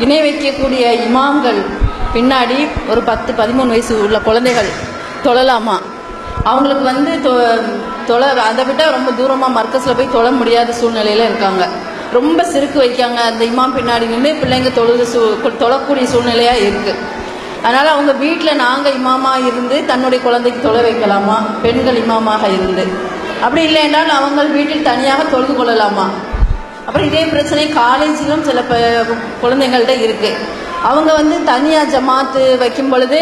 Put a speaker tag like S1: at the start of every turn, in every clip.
S1: இணை வைக்கக்கூடிய இமாம்கள் பின்னாடி ஒரு பத்து பதிமூணு வயசு உள்ள குழந்தைகள் தொழலாமா? அவங்களுக்கு வந்து தொ- தொழ அதை விட்டால் ரொம்ப தூரமாக மர்க்கஸில் போய் தொழ முடியாத சூழ்நிலையில் இருக்காங்க. ரொம்ப சிறுக்கு வைக்காங்க. அந்த இமாம் பின்னாடி நின்று பிள்ளைங்க தொழுது சூ தொழக்கூடிய சூழ்நிலையாக இருக்குது அதனால் அவங்க வீட்டில் நாங்கள் இமாமாக இருந்து தன்னுடைய குழந்தைக்கு தொலை வைக்கலாமா? பெண்கள் இமாமாக இருந்து. அப்படி இல்லை என்றால் அவங்க வீட்டில் தனியாக தொழுது கொள்ளலாமா? அப்புறம் இதே பிரச்சனை காலேஜிலும் சில குழந்தைங்கள்ட்ட இருக்குது அவங்க வந்து தனியாக ஜமாத்து வைக்கும் பொழுது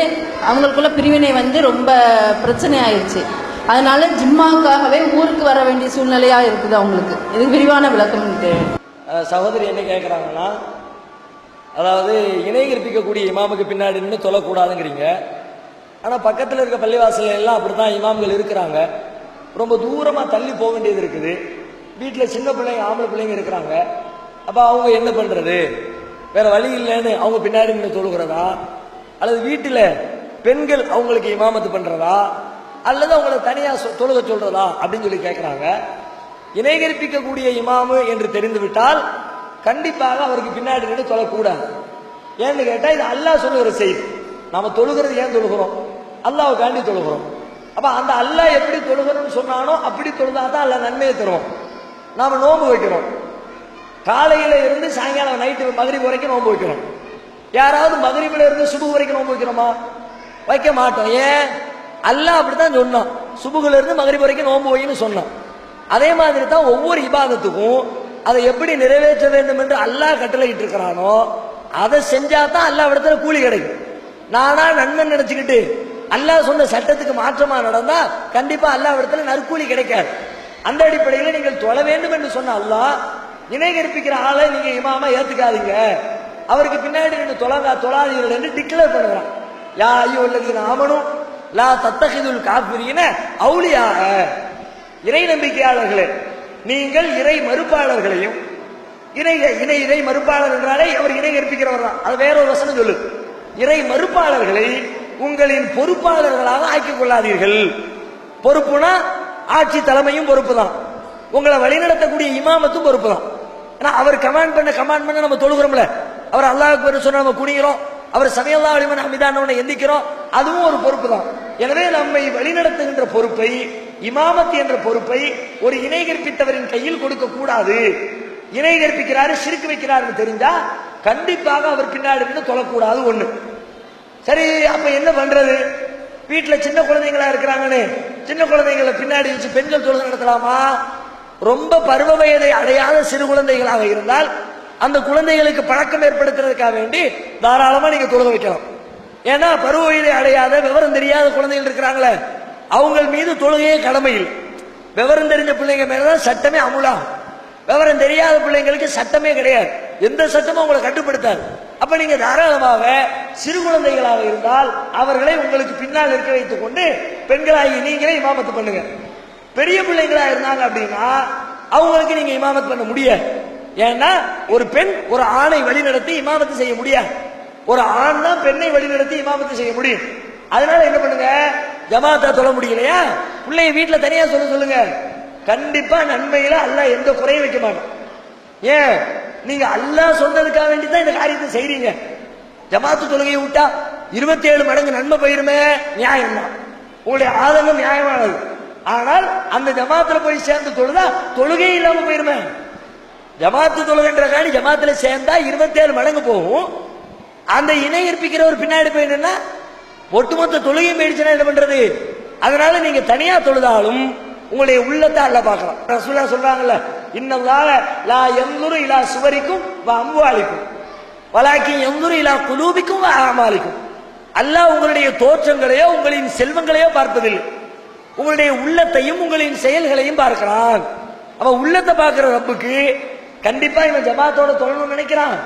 S1: அவங்களுக்குள்ள பிரிவினை வந்து ரொம்ப பிரச்சனை ஆயிடுச்சு அதனால ஜிம்மாக்காகவே ஊருக்கு வர வேண்டிய சூழ்நிலையாக இருக்குது அவங்களுக்கு. இது விரிவான விளக்கம்
S2: சகோதரி என்ன கேட்குறாங்கன்னா அதாவது இணை கற்பிக்கக்கூடிய இமாமுக்கு பின்னாடி நின்று சொல்லக்கூடாதுங்கிறீங்க ஆனால் பக்கத்தில் இருக்க பள்ளிவாசல் எல்லாம் அப்படி தான் இமாம்கள் இருக்கிறாங்க. ரொம்ப தூரமாக தள்ளி போக வேண்டியது இருக்குது. வீட்டில் சின்ன பிள்ளைங்க ஆம்பளை பிள்ளைங்க இருக்கிறாங்க. அப்போ அவங்க என்ன பண்ணுறது வேற வழி இல்லைன்னு அவங்க பின்னாடி நின்று தொழுகிறதா? அல்லது வீட்டில் பெண்கள் அவங்களுக்கு இமாமத்து பண்ணுறதா அல்லது அவங்கள தனியாக தொழுக சொல்கிறதா அப்படின்னு சொல்லி கேட்குறாங்க இணைகரிப்பிக்கக்கூடிய இமாமு என்று தெரிந்துவிட்டால் கண்டிப்பாக அவருக்கு பின்னாடி நின்று தொழக்கூடாது. ஏன்னு கேட்டால் இது அல்லாஹ் சொல்லுகிற செய்தி. நாம் தொழுகிறது ஏன் தொழுகிறோம்? அல்லாவை காண்டி தொழுகிறோம். அப்போ அந்த அல்லாஹ் எப்படி தொழுகிறோம்னு சொன்னானோ அப்படி தொழுதாதான் அல்லாஹ் நன்மையை தருவோம் நாம நோன்பு வைக்கிறோம் காலையில இருந்து சாயங்காலம் நைட்டு மகிரி வரைக்கும் நோன்பு வைக்கிறோம் யாராவது மகரிபில இருந்து சுபு வரைக்கும் நோன்பு வைக்கிறோமா வைக்க மாட்டோம். ஏன்? அல்லாஹ் அப்படித்தான் சொன்னான். சுபுகுல இருந்து மகிரி வரைக்கும் நோன்பு வைன்னு சொன்னான். அதே மாதிரி தான் ஒவ்வொரு இபாதத்துக்கும் அதை எப்படி நிறைவேற்ற வேண்டும் என்று அல்லாஹ் கட்டளையிட்டு இருக்கிறானோ அதை செஞ்சா தான் அல்லாஹ் இடத்துல கூலி கிடைக்கும். நானா நன்மை நினைச்சுக்கிட்டு அல்லாஹ் சொன்ன சட்டத்துக்கு மாற்றமா நடந்தா கண்டிப்பா அல்லா இடத்துல நற்கூலி கிடைக்காது. அந்த அடிப்படையில் நீங்கள் தொழ வேண்டும் என்று சொன்ன அல்லாஹ் இணை கற்பிக்கிற ஆளை நீங்க இமாமா ஏத்துக்காதீங்க. அவருக்கு பின்னாடி ரெண்டு தொழாதா தொழாதீர்கள் என்று டிக்ளேர் பண்ணுறான் யா ஐயோ உள்ளது ஆமனும் லா தத்தகிதுல் காப்பிரியின அவுளியாக இறை நம்பிக்கையாளர்களே நீங்கள் இறை மறுப்பாளர்களையும் இணை இணை இறை மறுப்பாளர் என்றாலே அவர் இணை கற்பிக்கிறவர் தான். அது வேற ஒரு வசனம் சொல்லு. இறை மறுப்பாளர்களை உங்களின் பொறுப்பாளர்களாக ஆக்கிக் கொள்ளாதீர்கள். பொறுப்புனா ஆட்சி தலைமையும் பொறுப்பு தான் உங்களை வழிநடத்தக்கூடிய இமாமத்தும் பொறுப்பு தான் ஏன்னா அவர் கமாண்ட் பண்ண கமாண்ட் பண்ண நம்ம தொழுகிறோம்ல. அவர் அல்லாஹ் பேர் சொன்ன நம்ம குனிகிறோம் அவர் சமையல்லா அலிமன் அமிதானவனை எந்திக்கிறோம். அதுவும் ஒரு பொறுப்பு தான் எனவே நம்மை வழிநடத்துகின்ற பொறுப்பை இமாமத் என்ற பொறுப்பை ஒரு இணை கற்பித்தவரின் கையில் கொடுக்க கூடாது. இணை கற்பிக்கிறாரு சிரிக்கு வைக்கிறாருன்னு தெரிஞ்சா கண்டிப்பாக அவர் பின்னாடி இருந்து தொழக்கூடாது ஒண்ணு. சரி அப்ப என்ன பண்றது? வீட்டுல சின்ன குழந்தைங்களா இருக்கிறாங்கன்னு சின்ன குழந்தைங்களை பின்னாடி வச்சு பெண்கள் தொழுது நடத்தலாமா? ரொம்ப பருவ வயதை அடையாத சிறு குழந்தைகளாக இருந்தால் அந்த குழந்தைகளுக்கு பழக்கம் ஏற்படுத்துறதுக்காக வேண்டி தாராளமா நீங்க தொழுக வைக்கலாம். ஏன்னா பருவ வயதை அடையாத விவரம் தெரியாத குழந்தைகள் இருக்கிறாங்களே அவங்க மீது தொழுகையே கடமையில். விவரம் தெரிஞ்ச பிள்ளைங்க மேலதான் சட்டமே அமுலாகும். விவரம் தெரியாத பிள்ளைங்களுக்கு சட்டமே கிடையாது. எந்த சட்டமும் அவங்களை கட்டுப்படுத்தாது. அப்ப நீங்க தாராளமாக சிறு குழந்தைகளாக இருந்தால் அவர்களை உங்களுக்கு பின்னால் இருக்க வைத்துக் கொண்டு பெண்களாகி நீங்களே இமாமத்து பண்ணுங்க. பெரிய பிள்ளைங்களா இருந்தாங்க அப்படின்னா அவங்களுக்கு நீங்க இமாமத் பண்ண முடியாது. ஏன்னா ஒரு பெண் ஒரு ஆணை வழிநடத்தி இமாமத்து செய்ய முடியாது. ஒரு ஆண் தான் பெண்ணை வழிநடத்தி இமாமத்து செய்ய முடியும். அதனால என்ன பண்ணுங்க? ஜமாத்தா சொல்ல முடியலையா? பிள்ளைய வீட்டுல தனியா சொல்ல சொல்லுங்க. கண்டிப்பா நன்மையில அல்ல எந்த குறையும் வைக்க மாட்டோம் ஏன்? நீங்க அல்லாஹ் சொன்னதுக்காக வேண்டி தான் இந்த காரியத்தை செய்றீங்க. ஜமாத்து தொழுகையை விட்டா இருபத்தி ஏழு மடங்கு நன்மை போயிருமே நியாயம் தான் உங்களுடைய ஆதங்கம் நியாயமானது. ஆனால் அந்த ஜமாத்துல போய் சேர்ந்து தொழுதா தொழுகை இல்லாம போயிருமே. ஜமாத்து தொழுகின்ற காணி ஜமாத்துல சேர்ந்தா இருபத்தேழு மடங்கு போகும். அந்த இணை கற்பிக்கிறவர் பின்னாடி போய் நின்னா ஒட்டுமொத்த தொழுகையும் போயிடுச்சுன்னா என்ன பண்றது? அதனால நீங்க தனியா தொழுதாலும் உங்களுடைய உள்ளத்தை அல்ல பார்க்கலாம். ரசூலா சொல்றாங்கல்ல இன்னல்லால லா எந்துரு இலா சுவரிக்கும் வா அம்புவாளிக்கும் வலாக்கி எந்துரு இலா குலூபிக்கும் வ அமாலிக்கும். அல்லாஹ் உங்களுடைய தோற்றங்களையோ உங்களின் செல்வங்களையோ பார்ப்பதில்லை உங்களுடைய உள்ளத்தையும் உங்களின் செயல்களையும் பார்க்கிறான். அவன் உள்ளத்தை பார்க்கிற ரப்புக்கு கண்டிப்பா இவன் ஜமாத்தோட தொழணும்னு நினைக்கிறான்.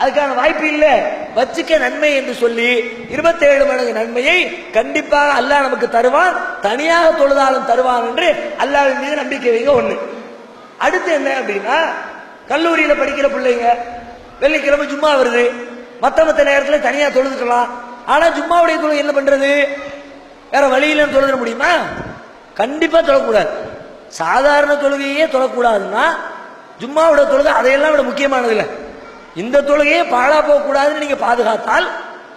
S2: அதுக்கான வாய்ப்பு இல்லை. வச்சுக்க நன்மை என்று சொல்லி இருபத்தேழு மடங்கு நன்மையை கண்டிப்பாக அல்லாஹ் நமக்கு தருவான். தனியாக தொழுதாலும் தருவான் என்று அல்லாஹ்வின் மீது நம்பிக்கை வைங்க ஒண்ணு. அடுத்து என்ன அப்படின்னா கல்லூரியில படிக்கிற பிள்ளைங்க வெள்ளிக்கிழமை ஜும்மா வருது. மத்த மத்த நேரத்துல தனியா தொழுதுக்கலாம். ஆனா ஜும்மாவுடைய தொழுகை என்ன பண்றது? வேற வழியில தொழுத முடியுமா? கண்டிப்பா தொழக்கூடாது. சாதாரண தொழுகையே தொழக்கூடாதுன்னா ஜும்மாவோட தொழுது அதையெல்லாம் விட முக்கியமானது இல்லை. இந்த தொழுகையே பாழா போகக்கூடாதுன்னு நீங்க பாதுகாத்தால்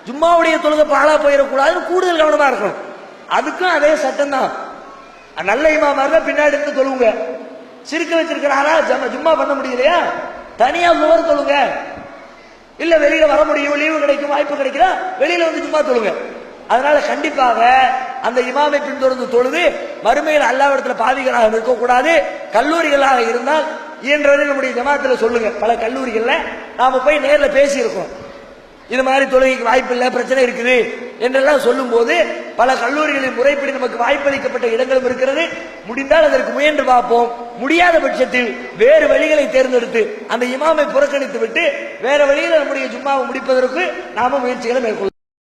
S2: ஜும்மாவுடைய தொழுகை பாழா போயிடக்கூடாதுன்னு கூடுதல் கவனமா இருக்கணும். அதுக்கும் அதே சட்டம் தான் நல்ல இமாமா இருந்தா பின்னாடி இருந்து தொழுவுங்க. சிரிக்க வச்சிருக்கிறாரா ஜும்மா பண்ண முடியலையா? தனியா முகர் தொழுங்க. இல்ல வெளியில வர முடியும் லீவு கிடைக்கும் வாய்ப்பு கிடைக்கிறா வெளியில வந்து ஜும்மா தொழுங்க. அதனால கண்டிப்பாக அந்த இமாமை பின்தொடர்ந்து தொழுது மறுமையில் அல்லாவிடத்துல பாவிகளாக இருக்கக்கூடாது கல்லூரிகளாக இருந்தால் இயன்றதை நம்முடைய ஜமாத்தில் சொல்லுங்க. பல கல்லூரிகள்ல நாம போய் நேரில் பேசியிருக்கோம். இது மாதிரி தொழுகைக்கு வாய்ப்பு இல்லை பிரச்சனை இருக்குது என்றெல்லாம் சொல்லும்போது பல கல்லூரிகளின் முறைப்படி நமக்கு வாய்ப்பளிக்கப்பட்ட இடங்களும் இருக்கிறது. முடிந்தால் அதற்கு முயன்று பார்ப்போம். முடியாத பட்சத்தில் வேறு வழிகளை தேர்ந்தெடுத்து அந்த இமாமை புறக்கணித்து விட்டு வேற வழியில் நம்முடைய ஜும்மாவை முடிப்பதற்கு நாம முயற்சிகளை மேற்கொள்ள